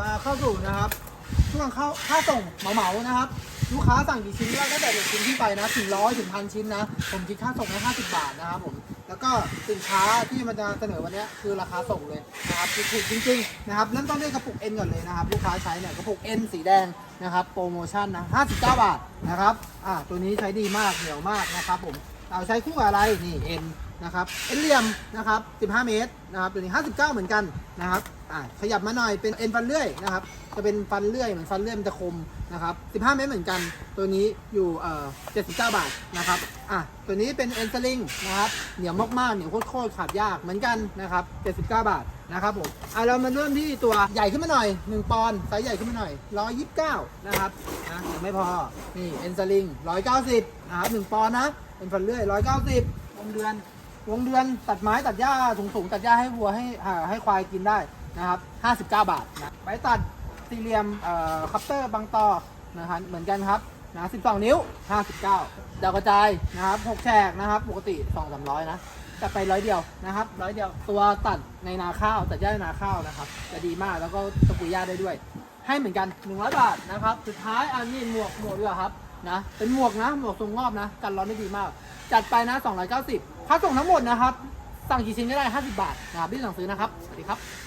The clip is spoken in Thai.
มาเข้าสู่นะครับช่วงเข้าค่าส่งเหมาๆนะครับ ลูกค้าสั่งกี่ชิ้นก็ได้แต่เด็กชิ้นที่ไปนะถึงร้อยถึงพันชิ้นนะ ผมคิดค่าส่งให้50บาทนะครับผม แล้วก็สินค้าที่มันจะเสนอวันนี้คือราคาส่งเลยนะครับถูกจริงๆนะครับเริ่มต้นด้วยกระปุก N ก่อนเลยนะครับ ลูกค้าใช้เนี่ยกระปุก N สีแดงนะครับโปรโมชั่นนะ59บเจ้าบาทนะครับอ่าตัวนี้ใช้ดีมากเหนียวมากนะครับผมเราใช้คู่อะไรนี่ N นนะครับเอ็นเหลี่ยมนะครับ15 เมตรนะครับตัวนี้ 59 เหมือนกันนะครับอ่าขยับมาหน่อยเป็นเอ็นฟันเลื่อยนะครับจะเป็นฟันเลื่อยเหมือนฟันเลื่อยมันจะคมนะครับ15 เมตรเหมือนกัน ตัวนี้อยู่เอ่อ79 บาทนะครับอะตัวนี้เป็นเอ็นสลิงนะครับเหนียวมากๆเหนียวโคตรๆขาดยากเหมือนกันนะครับ79 บาทนะครับผมอะเรามาเริ่มที่ตัวใหญ่ขึ้นมาหน่อย 1 ปอนด์ไซส์ใหญ่ขึ้นมาหน่อย 129 นะครับนะยังไม่พอนี่เอ็นสลิง190 นะครับ1ปอนด์นะเป็นฟันเลื่อย 190วงเดือน วงเดือนตัดไม้ตัดหญ้าสูงๆตัดหญ้าให้วัวให้อ่าให้ควายกินได้นะครับ59 บาทนะไม้ตัดสี่เหลี่ยมเอ่อคัปเตอร์บางต่อนะครับเหมือนกันครับนะ12 นิ้ว 59ดาวกระจายนะครับ6แฉกนะครับปกติ 2 300 นะแต่ไปร้อยเดียวนะครับร้อยเดียวตัวตัดในนาข้าวตัดหญ้าในนาข้าวนะครับ จะดีมากแล้วก็ตะกุยหญ้าได้ด้วย ให้เหมือนกัน 100 บาทนะครับ สุดท้ายอันนี้หมวกหมวกด้วยครับนะเป็นหมวกนะหมวกทรงงอบนะกันร้อนได้ดีมาก จัดไปนะ 290 ค่าส่งทั้งหมดนะครับ สั่งกี่ชิ้นก็ได้ 50 บาทนะครับรีบสั่งซื้อนะครับ สวัสดีครับ